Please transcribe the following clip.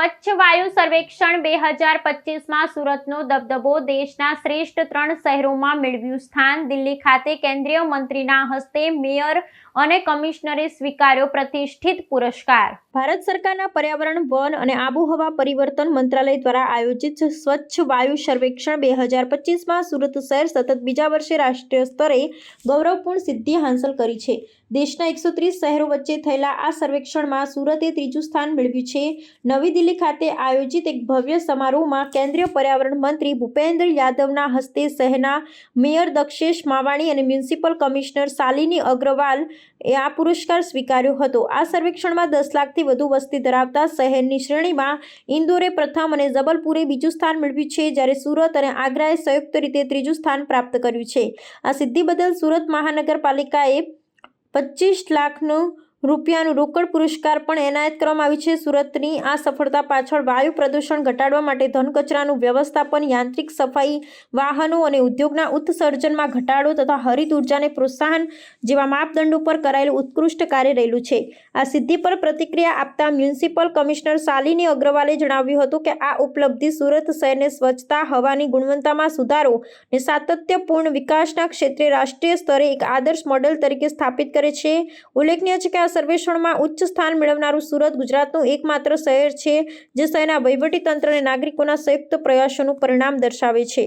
સ્વચ્છ વાયુ સર્વેક્ષણ બે હજાર પચીસમાં સુરતનો દબદબો દેશના શ્રેષ્ઠ ત્રણ શહેરોમાં મેળવ્યું સ્થાન. દિલ્હી ખાતે કેન્દ્રીય મંત્રીના હસ્તે મેયર અને કમિશનરે સ્વીકાર્યો પ્રતિષ્ઠિત પુરસ્કાર. ભારત સરકારના પર્યાવરણ, વન અને આબોહવા પરિવર્તન મંત્રાલય દ્વારા આયોજિત સ્વચ્છ વાયુ સર્વેક્ષણ બે હજાર પચીસમાં સુરત શહેર સતત બીજા વર્ષે રાષ્ટ્રીય સ્તરે ગૌરવપૂર્ણ સિદ્ધિ હાંસલ કરી છે. દેશના એકસો ત્રીસ શહેરો વચ્ચે થયેલા આ સર્વેક્ષણમાં સુરતે ત્રીજું સ્થાન મેળવ્યું છે. નવી દિલ્હી ખાતે આયોજિત એક ભવ્ય સમારોહમાં કેન્દ્રીય પર્યાવરણ મંત્રી ભૂપેન્દ્ર યાદવના હસ્તે શહેરના મેયર દક્ષેશ માવાણી અને મ્યુનિસિપલ કમિશનર શાલિની અગ્રવાલ એ આ પુરસ્કાર સ્વીકાર્યો હતો. આ સર્વેક્ષણમાં દસ લાખથી વધુ વસ્તી ધરાવતા શહેરની શ્રેણીમાં ઇન્દોરે પ્રથમ અને જબલપુરે બીજું સ્થાન મેળવ્યું છે, જ્યારે સુરત અને આગ્રાએ સંયુક્ત રીતે ત્રીજું સ્થાન પ્રાપ્ત કર્યું છે. આ સિદ્ધિ બદલ સુરત મહાનગરપાલિકાએ પચીસ લાખનું રૂપિયાનું રોકડ પુરસ્કાર પણ એનાયત કરવામાં આવી છે. સુરતની આ સફળતા પાછળ વાયુ પ્રદૂષણ ઘટાડવા માટે ધન કચરાનું વ્યવસ્થાપન, યાંત્રિક સફાઈ, વાહનો અને ઉદ્યોગના ઉત્સર્જનમાં ઘટાડો તથા હરિત ઉર્જાને પ્રોત્સાહન જેવા માપદંડો પર કરાયેલું ઉત્કૃષ્ટ કાર્ય રહેલું છે. આ સિદ્ધિ પર પ્રતિક્રિયા આપતા મ્યુનિસિપલ કમિશનર શાલિની અગ્રવાલે જણાવ્યું હતું કે, આ ઉપલબ્ધિ સુરત શહેરને સ્વચ્છતા, હવાની ગુણવત્તામાં સુધારો અને સાતત્યપૂર્ણ વિકાસના ક્ષેત્રે રાષ્ટ્રીય સ્તરે એક આદર્શ મોડેલ તરીકે સ્થાપિત કરે છે. ઉલ્લેખનીય છે કે, આ સર્વેક્ષણમાં ઉચ્ચ સ્થાન મેળવનારું સુરત ગુજરાતનું એકમાત્ર શહેર છે, જે શહેરના વહીવટીતંત્ર અને નાગરિકોના સંયુક્ત પ્રયાસોનું પરિણામ દર્શાવે છે.